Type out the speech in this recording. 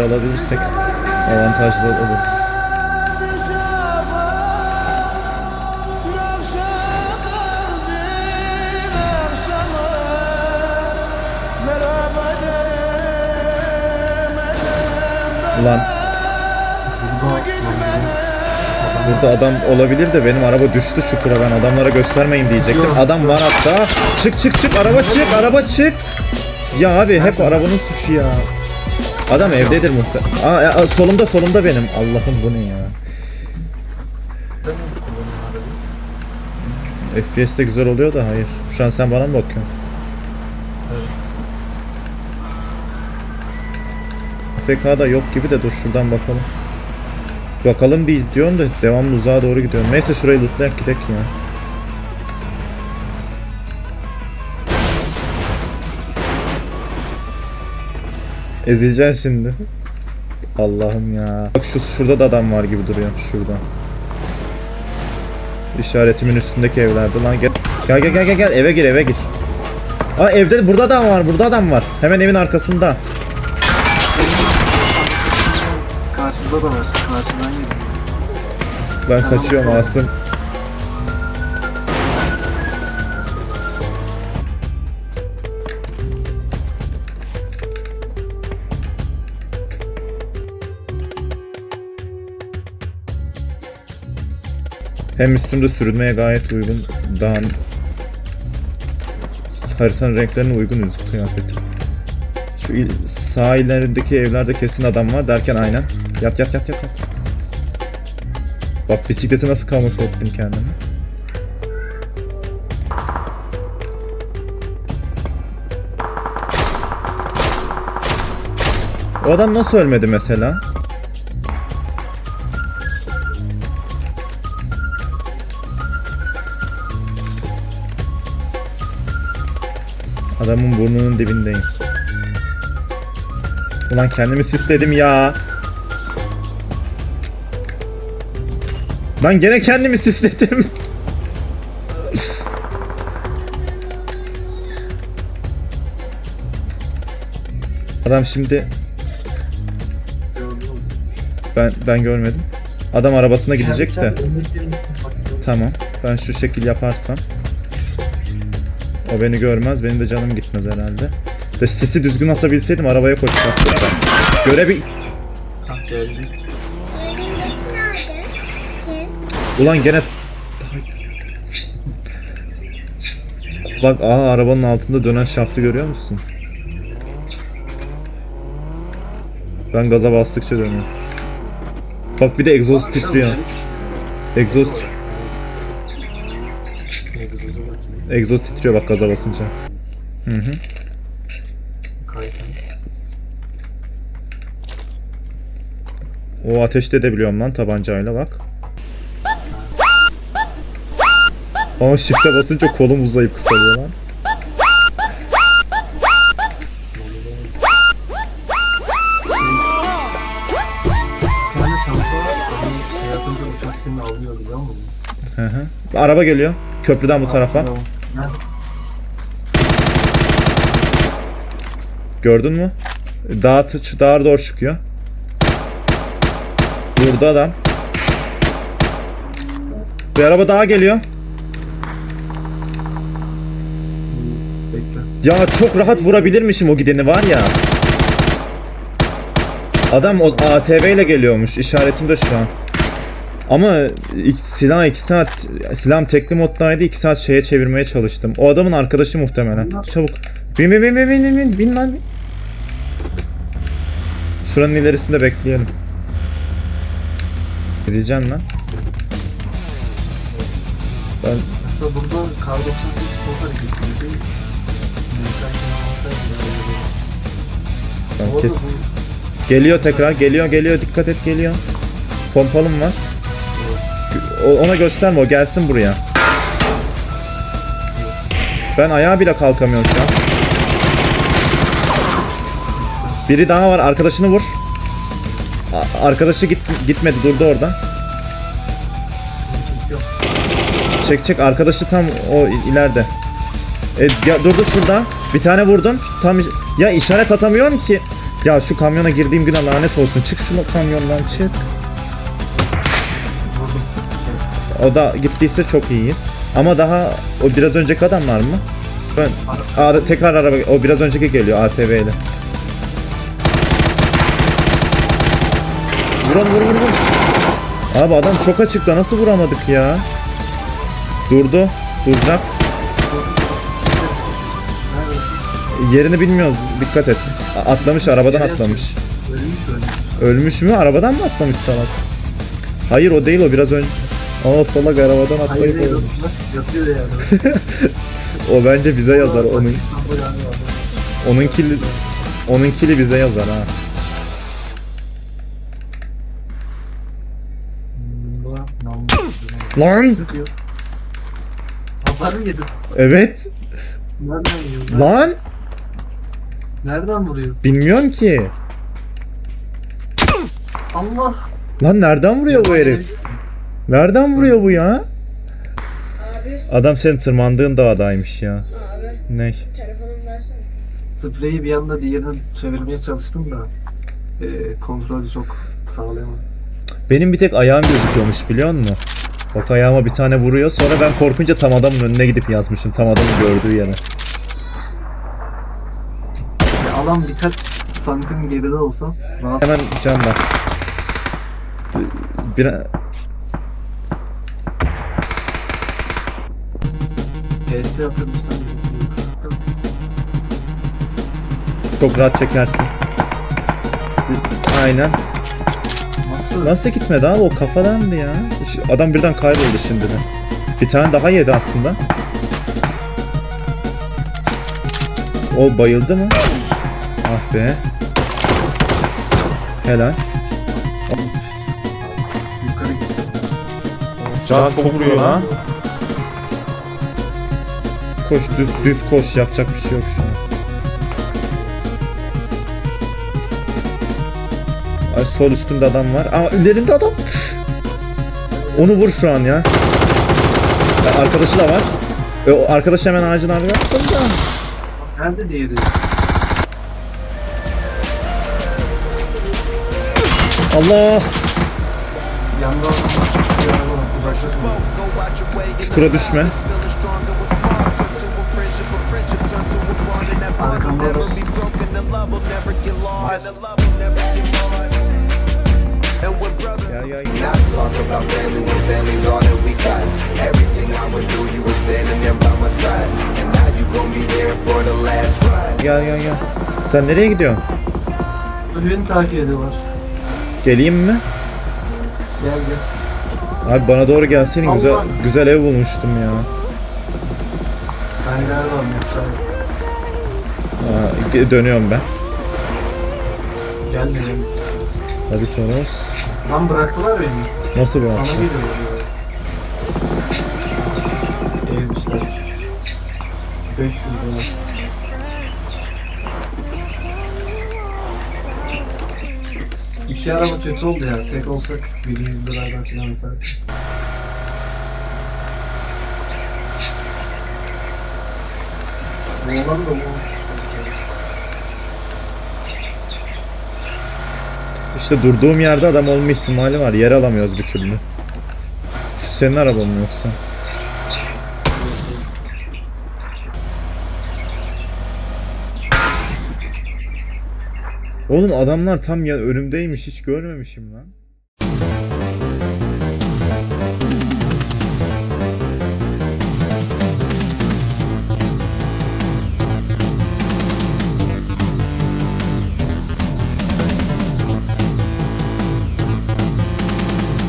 alabilirsek avantajlı oluruz. Ulan burada adam olabilir de benim araba düştü çukura ben adamlara göstermeyin diyecektim. Adam var hatta. Çık çık çık araba çık araba çık. Ya abi hep arabanın suçu ya. Adam evdedir muhtemelen. Aa, ya, solumda solumda benim. Allah'ım bu ne ya. FPS'te güzel oluyor da hayır. Şu an sen bana mı bakıyorsun? FK'da yok gibi de dur şuradan bakalım. Bakalım değil diyorsun da devamlı uzağa doğru gidiyorum. Neyse şurayı lootlayak gidek ya. Ezileceksin şimdi. Allah'ım ya. Bak şu şurada da adam var gibi duruyor. Şurada. İşaretimin üstündeki evlerde lan gel. Gel gel gel gel gel eve gir eve gir. Aa evde burada adam var burada adam var. Hemen evin arkasında. Karşıda da var. Karşıdan geliyor. Ben kaçıyorum Asım. Hem üstünde sürünmeye gayet uygun. Daha haritanın renklerine uygun kıyafeti. Şu il- sağ ilerindeki evlerde kesin adam var derken aynen. Yat yat yat yat yat. Bak bisikleti nasıl kamufle ettim kendimi. O adam nasıl ölmedi mesela? Adamın burnunun dibindeyim. Ulan kendimi sisledim ya. Lan gene kendimi sisledim. Adam şimdi ben ben görmedim. Adam arabasına gidecek de. Tamam. Ben şu şekil yaparsam. O beni görmez. Benim de canım gitmez herhalde. De sisi düzgün atabilseydim arabaya koşacaktım. Görebil... Ah? Ulan gene... Bak aa arabanın altında dönen şaftı görüyor musun? Ben gaza bastıkça dönüyor. Bak bir de egzoz titriyor. Egzoz egzoz titriyor bak gaza basınca. Hı hı. O ateşte edebiliyorum lan tabancayla bak. Ama shift'e basınca kolum uzayıp kısalıyor lan. Araba geliyor. Köprüden bu tarafa. Tamam. Gördün mü? Dağa, dağa doğru çıkıyor. Burada adam. Bir araba daha geliyor. Bekle. Ya çok rahat vurabilirmişim o gideni var ya. Adam o ATV ile geliyormuş. İşaretimde şu an. Ama silah 2 saat silahım tekli moddaydı 2 saat şeye çevirmeye çalıştım. O adamın arkadaşı muhtemelen. Çabuk. Bin bin bin bin bin bin bin lan bin. Şuranın ilerisinde bekleyelim. İzleyeceksin lan. Ben Aslında burada kar 98 çok hareketli değil. Uçak seni alsaydı daha iyi olurdu. ben Bu arada kes. Geliyor tekrar. Geliyor geliyor. Dikkat et geliyor. Pompalım var. Ona gösterme o gelsin buraya. Ben ayağa bile kalkamıyorum şu an. Biri daha var arkadaşını vur. Arkadaşı git gitmedi durdu orada. Çek çek arkadaşı tam o ileride. E, ya durdu şurada. Bir tane vurdum. Tam ya işaret atamıyorum ki. Ya şu kamyona girdiğim güne lanet olsun. Çık şu kamyondan çık. O da gittiyse çok iyiyiz. Ama daha o biraz önceki adam var mı? Ben Aa, tekrar araba o biraz önceki geliyor ATV ile. Vur vur vur vur. Abi adam çok açıkta nasıl vuramadık ya? Durdu. Duracak. Yerini bilmiyoruz. Dikkat et. Atlamış arabadan atlamış. Ölmüş mü? Arabadan mı atlamış salak? Hayır o değil o biraz önce. Aa salak arabadan Hayır atlayıp bak yatıyor yani. O bence bize yazar. Onun İstanbul yani var. onun kili onun kili bize yazar ha. Hmm. Lan! Sıkıyor. Hasar mı yedin? Evet. Nereden yiyor? Lan! Nereden vuruyor? Bilmiyorum ki. Allah! Lan nereden vuruyor bu herif? Nereden vuruyor bu ya? Abi, Adam senin tırmandığın dağdaymış ya. abi Ne? telefonumu versene. Spreyi bir anda diğerini çevirmeye çalıştım da e, kontrolü çok sağlayamadım. Benim bir tek ayağım gözüküyormuş biliyor musun? Bak ayağıma bir tane vuruyor sonra ben korkunca tam adamın önüne gidip yazmışım tam adamın gördüğü yere. Ya alan birkaç santim geride olsa rahat Hemen can bas. Bir, PS yapabilirsen çok rahat çekersin. Aynen. Nasıl? Nasıl gitmedi abi o kafadandı ya. Adam birden kayboldu şimdi de. Bir tane daha yedi aslında. O bayıldı mı? Ah be. Helal. Can çok vuruyor lan. Koş düz düz koş yapacak bir şey yok şu an. Ay sol üstünde adam var. Aa ilerinde adam. Onu vur şu an ya. Ya arkadaşı da var. E, o arkadaş hemen ağacın arkasında. Nerede diğeri? Allah! Yanda. Uzaklaşma. Çukura düşme. Arkamda var. Gel gel gel. Not talk about family when family's all that we got. Everything I would do, you were standing there by my side. And now you gon' be there for the last ride. Gel gel gel. Sen nereye gidiyorsun? Beni takip ediyorlar. Geleyim mi? Gel gel. Abi bana doğru gelseydin güzel Allah. güzel ev bulmuştum ya. Ben galiba Aa, dönüyorum ben. gelmeyeceğim. Hadi Toros. Lan bıraktılar beni. Nasıl bu Sana akşam? geliyorlar. Evmişler. 500 dolar. İki araba kötü oldu ya. Tek olsak biri 100 liradan falan atar. İşte durduğum yerde adam olma ihtimali var. Yer alamıyoruz bir türlü. Şu senin araban mı yoksa? Oğlum adamlar tam ya önümdeymiş hiç görmemişim lan.